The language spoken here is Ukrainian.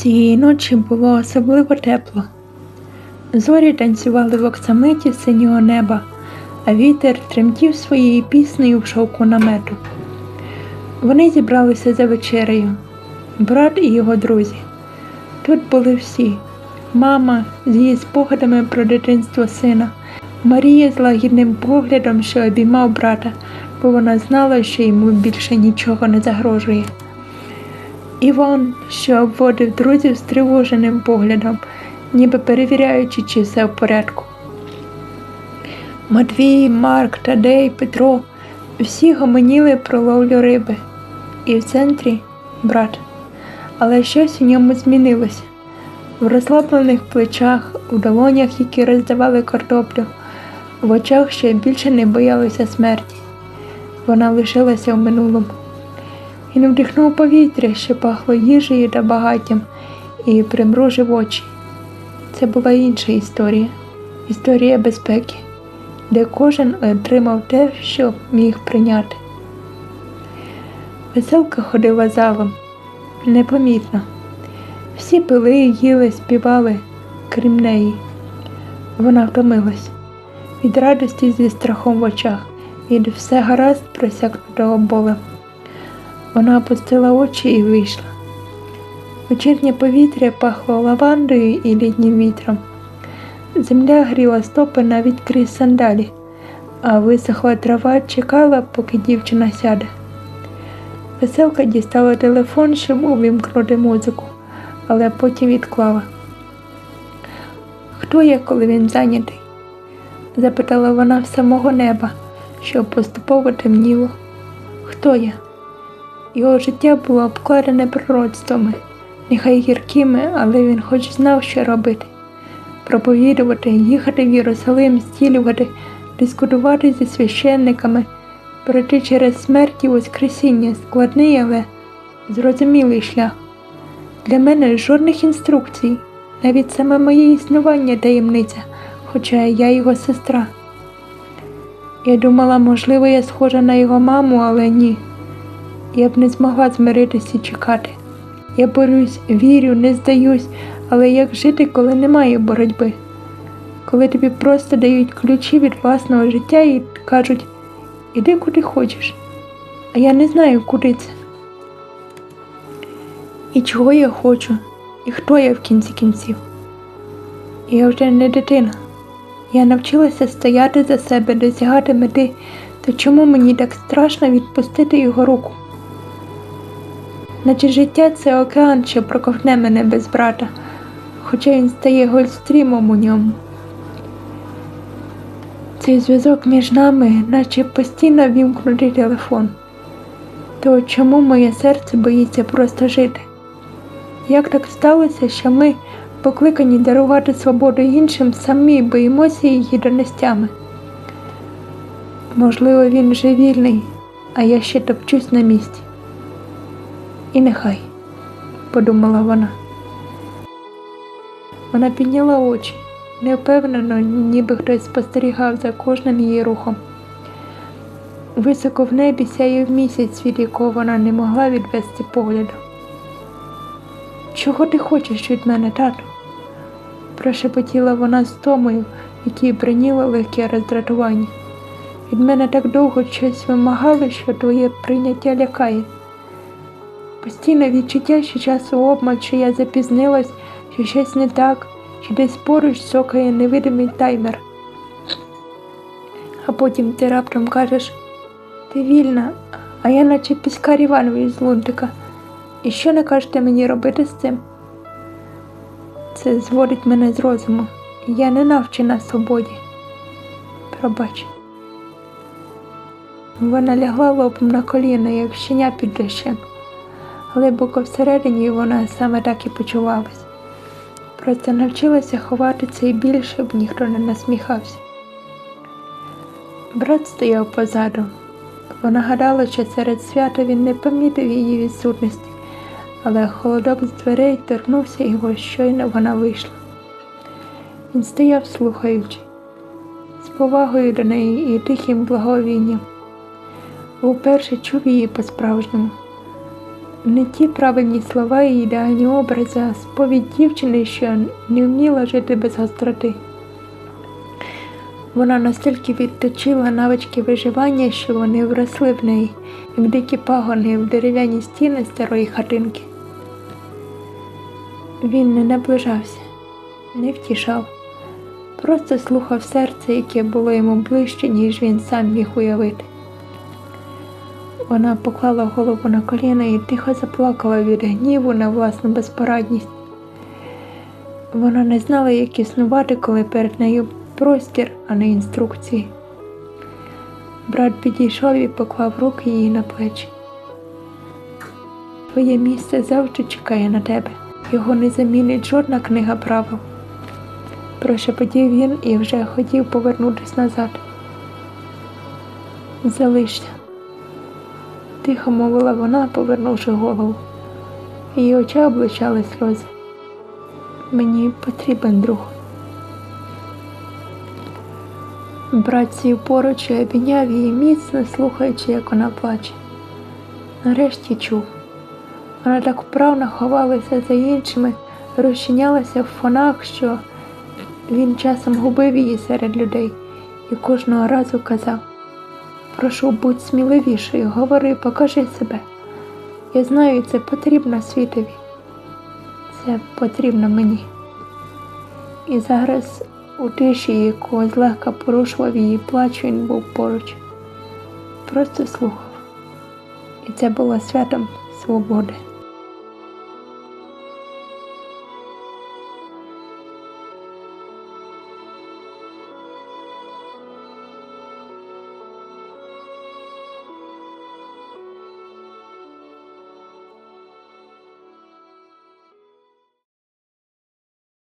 Цієї ночі було особливо тепло. Зорі танцювали в оксамиті синього неба, а вітер тремтів своєю піснею в шовку намету. Вони зібралися за вечерею, брат і його друзі. Тут були всі: мама з її спогадами про дитинство сина, Марія з лагідним поглядом, що обіймав брата, бо вона знала, що йому більше нічого не загрожує. Іван, що обводив друзів стривоженим поглядом, ніби перевіряючи, чи все в порядку. Матвій, Марк, Тадей, Петро всі гомоніли про ловлю риби. І в центрі брат. Але щось у ньому змінилося. В розслаблених плечах, у долонях, які роздавали картоплю, в очах ще більше не боялися смерті. Вона лишилася в минулому. Він вдихнув повітря, що пахло їжею та багаттям, і примружив очі. Це була інша історія історія безпеки, де кожен отримав те, що міг прийняти. Веселка ходила залом непомітно. Всі пили, їли, співали, крім неї. Вона втомилась від радості зі страхом в очах, від все гаразд просякнутого болем. Вона опустила очі і вийшла. Вечірнє повітря пахло лавандою і літнім вітром. Земля гріла стопи навіть крізь сандалі, а висохла трава чекала, поки дівчина сяде. Веселка дістала телефон, щоб увімкнути музику, але потім відклала. Хто я, коли він зайнятий? запитала вона в самого неба, що поступово темніло. Хто я? Його життя було обкладене пророцтвами, нехай гіркими, але він хоч знав, що робити проповідувати, їхати в Єрусалим, стілювати, дискутувати зі священниками, пройти через смерть і Воскресіння, складний, але зрозумілий шлях. Для мене жодних інструкцій, навіть саме моє існування таємниця, хоча я його сестра. Я думала, можливо, я схожа на його маму, але ні. Я б не змогла змиритися і чекати. Я борюсь, вірю, не здаюсь, але як жити, коли немає боротьби? Коли тобі просто дають ключі від власного життя і кажуть, іди куди хочеш, а я не знаю, куди це. І чого я хочу, і хто я в кінці кінців. Я вже не дитина. Я навчилася стояти за себе, досягати мети, то чому мені так страшно відпустити його руку? Наче життя це океан, що проковтне мене без брата, хоча він стає гольстрімом у ньому. Цей зв'язок між нами, наче постійно вімкнутий телефон. То чому моє серце боїться просто жити? Як так сталося, що ми, покликані дарувати свободу іншим, самі боїмося її донестями? Можливо, він вже вільний, а я ще топчусь на місці. І нехай, подумала вона. Вона підняла очі, невпевнено, ніби хтось спостерігав за кожним її рухом. Високо в небі сяяв місяць, від якого вона не могла відвести погляду. Чого ти хочеш від мене, тату? прошепотіла вона з томою, якій броніло легке роздратування. Від мене так довго щось вимагали, що твоє прийняття лякає. Постійне відчуття, що часу обмаль, що я запізнилась, що щось не так, що десь поруч цокає невидимий таймер. А потім ти раптом кажеш, ти вільна, а я наче піскар Іванович з лунтика. І що не кажете мені робити з цим? Це зводить мене з розуму. Я не навчена свободі. Пробач. Вона лягла лобом на коліна, як щеня під дощем. Глибоко всередині вона саме так і почувалась. Просто навчилася ховати цей біль, щоб ніхто не насміхався. Брат стояв позаду. Вона гадала, що серед свята він не помітив її відсутності, але холодок з дверей торкнувся його, щойно вона вийшла. Він стояв, слухаючи, з повагою до неї і тихим благовінням. Вперше чув її по-справжньому. Не ті правильні слова і ідеальні образи, а сповідь дівчини, що не вміла жити без гостроти. Вона настільки відточила навички виживання, що вони вросли в неї, як дикі пагони в дерев'яні стіни старої хатинки. Він не наближався, не втішав, просто слухав серце, яке було йому ближче, ніж він сам міг уявити. Вона поклала голову на коліна і тихо заплакала від гніву на власну безпорадність. Вона не знала, як існувати, коли перед нею простір, а не інструкції. Брат підійшов і поклав руки їй на плечі. Твоє місце завжди чекає на тебе. Його не замінить жодна книга правил. Прошепотів він і вже хотів повернутися назад. Залишся, тихо мовила вона, повернувши голову. Її очі обличали сльози. Мені потрібен друг. Брат сів поруч і обійняв її міцно, слухаючи, як вона плаче. Нарешті чув. Вона так вправно ховалася за іншими, розчинялася в фонах, що він часом губив її серед людей і кожного разу казав Прошу, будь сміливішою, говори, покажи себе. Я знаю, це потрібно світові. Це потрібно мені. І зараз у тиші, яку злегка порушував її плач, він був поруч. Просто слухав. І це було святом свободи.